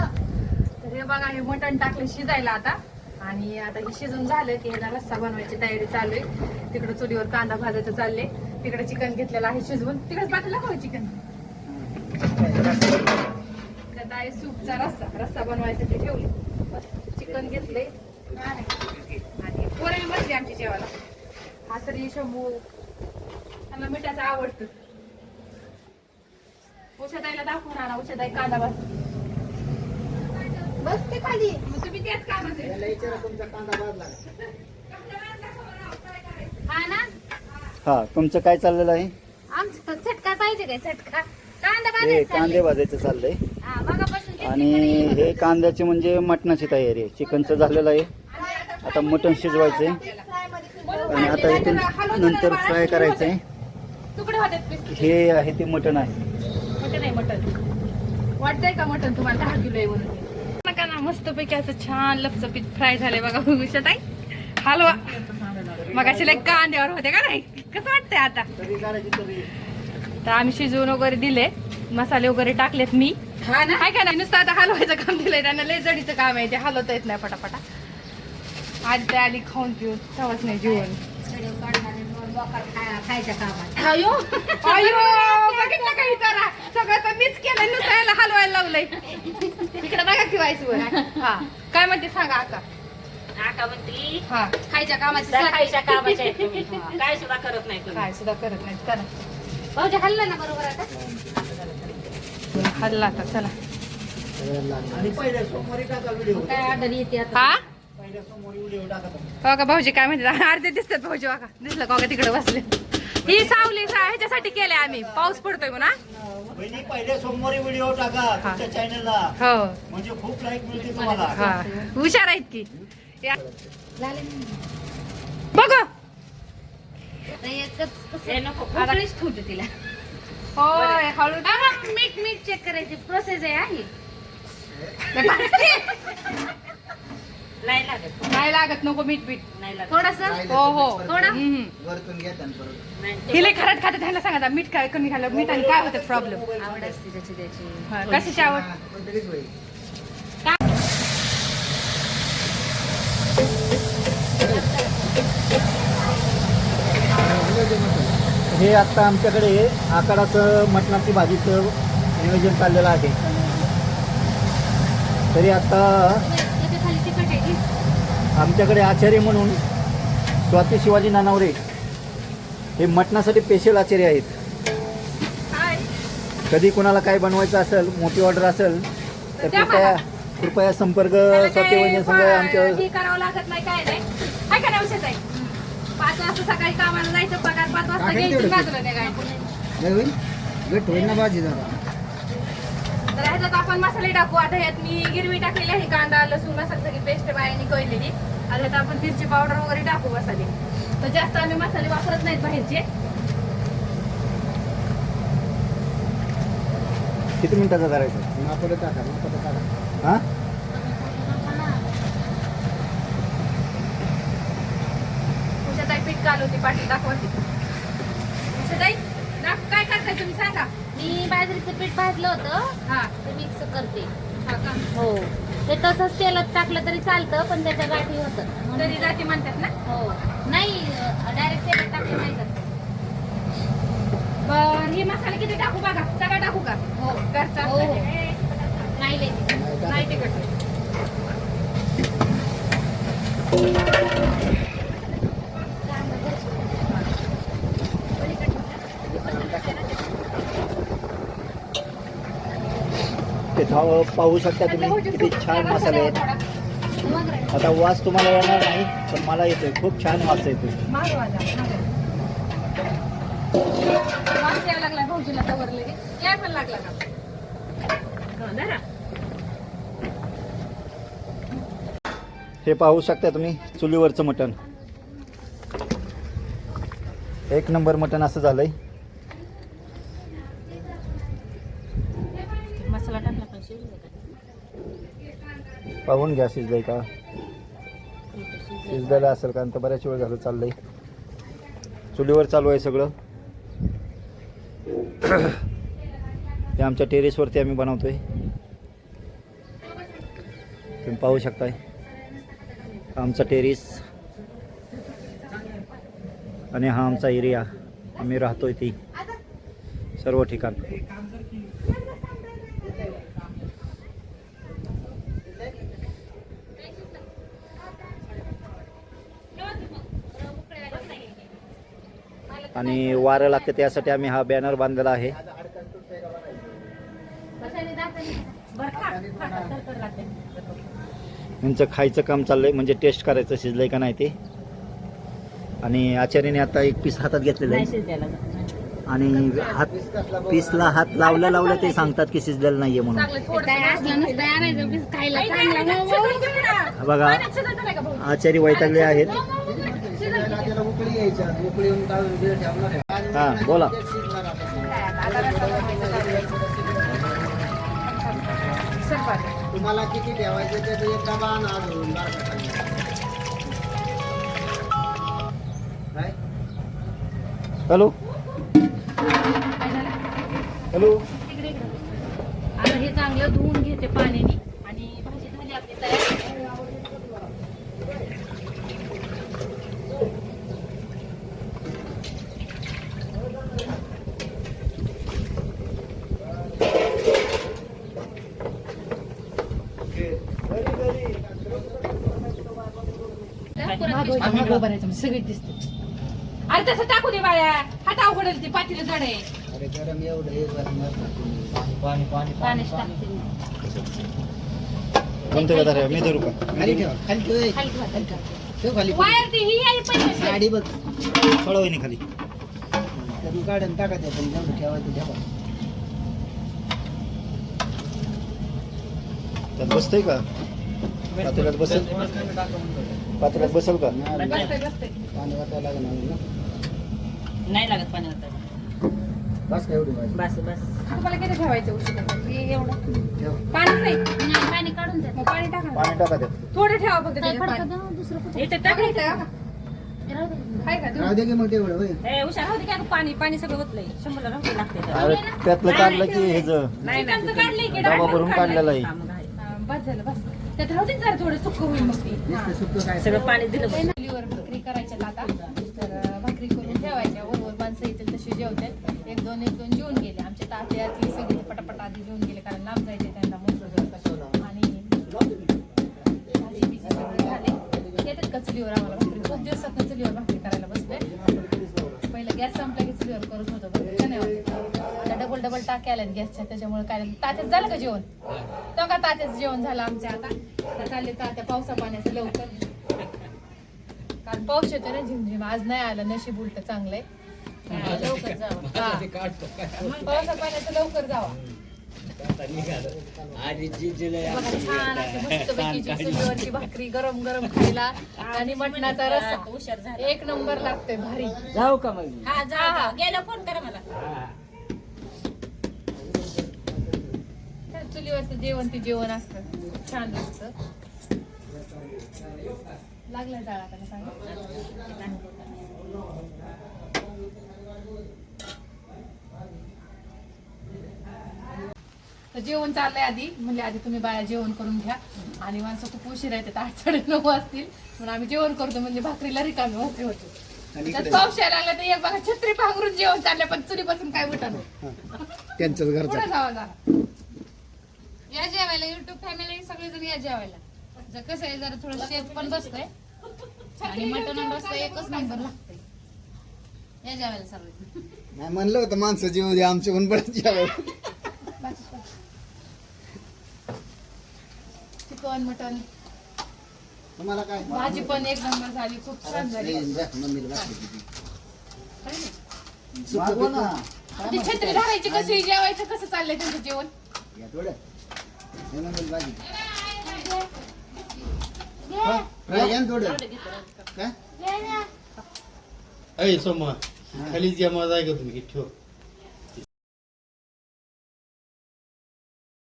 तर हे बघा हे मटण टाकलं शिजायला आता. आणि आता हे शिजून झालं की ह्याला रस्सा बनवायची तयारी चालू आहे. तिकडे चुलीवर कांदा भाजायचं चालले तिकडे चिकन घेतलेलं आहे शिजवून. तिकडेच बाकीला हवं चिकन? आता आहे सूपचा रस्सा. रस्सा बनवायचा ते ठेवले चिकन घेतले आणि पोरे बसली आमची जेवायला. हा सर शंभू. त्यांना मिठाचं आवडतं. उषाताईला दाखवून आणा. उषाताई कांदा भाज बसते खाली. मग तुम्ही तेच कामाचे हा ना? हा तुमचं काय चाललेलं आहे? आमचं चटका पाहिजे काय? चटका. कांदा हे भाजायचा कांदे भाजायचं चाललंय. हा मगापासून आणि हे कांद्याची म्हणजे मटणाची तयारी आहे. चिकनचं झालेलं आहे. आता मटण शिजवायचंय. आणि आता इथून नंतर फ्राय करायचंय. तुकडे होते पीस हे आहे ते मटण आहे. मटन आहे मटन वाटतंय का मटन तुम्हाला? दहा किलो आहे म्हणून. ना मस्त पैकी असं छान लपचपीत फ्राय झालंय बघा भविष्यात आहे हलवा. मग असे लय कांद्यावर होते का नाही? कसं वाटतंय आता? तर आम्ही शिजवून वगैरे दिले. मसाले वगैरे टाकलेत मी. हा ना? काय का नाही? नुसतं आता हलवायचं काम दिलंय त्यांना. लय जडीचं काम आहे ते. हलवता येत नाही पटापटा. आज ते आली खाऊन पिऊन. सवच नाही जेवण. खायच्या कामात अयो. अयो बघितलं का इतारा सगळं तर मीच केलं नुसतं याला हलवायला लावलंय. इकडे बघा की व्हायचं हा. काय म्हणते सांगा आता? आका म्हणती हा. खायच्या कामाची "जा साथ. खायच्या कामाच्या आहेत तुम्ही. काय सुद्धा करत नाही तुम्ही. काय सुद्धा करत नाही. चला. भाऊजी हल्ला ना बरोबर आता. हल्ला आता चला. काय येते आता? हा? बघा भाऊजी काय म्हणते अर्धे दिसतात भाऊजी बघा. दिसलं का तिकडे बसले. ही सावली सा- ह्याच्यासाठी केले आम्ही. पाऊस पडतोय म्हणा बहिणी सोमवारी व्हिडिओ टाका तुमच्या चॅनलला हो. म्हणजे खूप लाईक मिळते तुम्हाला. हा. हुशार आहेत की. बघ. हे तिला. होय हळू मीठ मीठ चेक करायची प्रोसेस आहे आहे. नाही लागत. नाही लागत नको मीठ बीठ नाही लागत. थोडस? हो हो. थोडं? वरतून घ्या परत. नाही, ते हिले खरंच खाते त्यांना सांगा आता मीठ काय कमी खाल्लं मीठ आणि काय होतं प्रॉब्लेम आवड असते त्याची त्याची. कशाची आवड? हे आता आमच्याकडे आकाराचं मटणाची भाजीचं नियोजन चाललेलं आहे. तरी आता त्याच्याखाली तिखट आहे की? आमच्याकडे आचार्य म्हणून स्वाती शिवाजी नानावरे हे मटणासाठी स्पेशल आचार्य आहेत. कधी कोणाला काय बनवायचं असेल मोठी ऑर्डर असेल तर कृपया. कृपया संपर्क स्वाती वहिनी संघ आमच्या करावं लागत नाही काय नाही. काय का नाही औषध आहे पाच वाजता सकाळी कामाला जायचं पगार पाच वाजता घ्यायचं बाजूला निघायचं तर ह्याच्यात आपण मसाले टाकू. आता ह्यात मी गिरवी टाकलेली आहे कांदा लसूण मसाला सगळी पेस्ट बायाने कळलेली आता ह्यात आपण मिरची पावडर वगैरे टाकू मसाले. तर जास्त आम्ही मसाले वापरत नाहीत बाहेरचे. किती मिनिटाचं करायचं? हां? उषाताई पीठ कालवती पाठी दाखवते उषाताई काय करताय तुम्ही? सांगा. मी बाजरीचं पीठ भाजलं होतं. हा. ते मिक्स करते. हा का? हो. ते तसंच तेलात टाकलं तरी चालतं पण त्याच्या गाठी होतं. तरी जाती म्हणतात ना? हो. नाही डायरेक्ट तेलात टाकलं नाही जात बर हे मसाले किती टाकू बघा. सगळं टाकू का? हो. घरचा? हो, हो. नाही लय नाही तिकट भाव पाहू शकता तुम्ही किती छान मसाले आहेत. आता वास तुम्हाला येणार नाही पण मला येतोय. खूप छान वास येतोय. हे पाहू शकता तुम्ही चुलीवरचं मटण. एक नंबर मटण असं झालंय मसाला टाकला पाहिजे पाहून घ्या शिजलंय का? शिजलेलं असेल कारण तर बऱ्याच वेळ झालं चाललंय. चुलीवर चालू आहे सगळं. हे आमच्या टेरेसवरती आम्ही बनवतोय. तुम्ही पाहू शकताय. आमचा टेरिस आणि हा आमचा एरिया. आम्ही राहतोय ती सर्व ठिकाण. आणि वारं लागतं त्यासाठी आम्ही हा बॅनर बांधलेला आहे. यांचं खायचं काम चाललंय म्हणजे टेस्ट करायचं शिजलंय का नाही ते. आणि आचार्याने आता एक पीस हातात घेतलेलं आहे. आणि हात पीसला हात लावल्या लावल्या ते सांगतात की शिजलेलं नाहीये म्हणून. बघा आचारी वैतागले आहेत. हा बोला. तुम्हाला किती ठेवायचं त्याचं एक डबा आणा अजून. काय? हॅलो. हॅलो. हे चांगलं धुवून घेते पाण्याने आणि भाजी झाली आपली तयार मागं भरायचं म्हणजे सगळी दिसते. अरे तसं टाकू दे बाया. हात अवघडेल ते पातीला जड आहे. अरे गरम एवढं हे गरम पाणी पाणी पाण्यात टाकते मी. कोणतं गदार आहे? मी धरू का खाली ठेवा. खाली ठेव ए. खाली ठेवा, खाली ठेवा. ठेव खाली. वायर ती ही आहे पहिली साडी बघ. थोडं खाली. त्यातून काढून टाका त्या पण जेवढं ठेवायचं ठेवा. त्यात बसतंय का? पातेल्यात बसेल? पातेल्यात बसेल का? नाही, बसते बसते पाणी वाटायला लागणार ना नाही लागत पाणी बस एवढी बस. बस किती ठेवायचं उशीर हे एवढं. पाणीच नाही पाणी काढून द्या मग पाणी टाका. पाणी थोडं ठेवा फक्त दुसरं इथे पाणी पाणी सगळं होतलंय शंभरला राहू लागते तर. अरे त्यातलं काढलं की हे नाही डबा भरून काढलेला आहे. बस झालं बस. त्यात राहू दे जरा थोडं सुक्क होईल मग ती. हा. सगळं पाणी दिलं. चुलीवर भाकरी करायच्या आता. तर अं, भाकरी करून ठेवायच्या. वरवर माणसं येतील तसे जेवते एक दोन एक दोन जेवून गेले. आमच्या तात्या ती सगळी पटापट आधी जेवून गेले कारण लांब जायचे त्यांना मोठं आणि भाजी बिजी सगळी झाली. येतात का चुलीवर आम्हाला भाकरी? खूप दिवसात चुलीवर भाकरी करायला बसले पहिलं गॅस संपला की चुलीवर करत होतो. बरं का नाही? डबल डबल टाक्या आल्यात गॅसच्या त्याच्यामुळे काय. तात्याच झालं का जेवण? तो का तात्याचं जेवण झालं आमच्या आता? आता चालले तात्या पावसा पाण्याचं लवकर. कारण पाऊस येतो ना झिमझिम. आज नाही आलं नशीब उलट चांगलंय. लवकर जावं. पावसा पाण्याचं लवकर जावा. बघा, छान अशी मस्तपैकीची चुलीवरची भाकरी गरम गरम खायला आणि मटणाचा रस्सा. झाला. एक नंबर लागतोय भारी. जाऊ का मग? हा जा जा. गेलं फोन करा मला. चुलीवरचं जेवण ते जेवण असतं. छान लागतं. लागलं जाळ सांगा? तर जेवण चाललंय आधी. म्हणजे आधी तुम्ही बाया जेवण करून घ्या. आणि माणसं खूप उशीर येतात आठ साडे नऊ वाजतील. म्हणून आम्ही जेवण करतो. म्हणजे भाकरीला रिकामी होते होते. पाऊस यायला लागला तर एक बघा छत्री पांघरून जेवण चाललंय पण चुलीपासून काय उठा त्यांचंच घरचं. जावा या जेवायला युट्यूब फॅमिली सगळेजण या जेवायला. जर कसं आहे जरा थोडं शेत पण बसतंय. आणि मटण आणि रस्सा एकच नंबर लागतंय. या जेवायला सगळे नाही म्हणलं होतं माणसं जेव दे आमच्या पण परत जेवायला. Chicken mutton. तुम्हाला काय? भाजी पण एक नंबर झाली खूप छान झाली. येईन जा, मम्मीला भाकरी किती. सुकं मागवा ना. पिकं. ती छत्री धरायची कशी जेवायचं कसं चाललंय त्यांचं जेवण? या थोडं. हे मम्मीला भाजी हा, फ्राय घ्या ना थोडं काय अय सोमा खाली जमा जाय का तुम्ही ठेव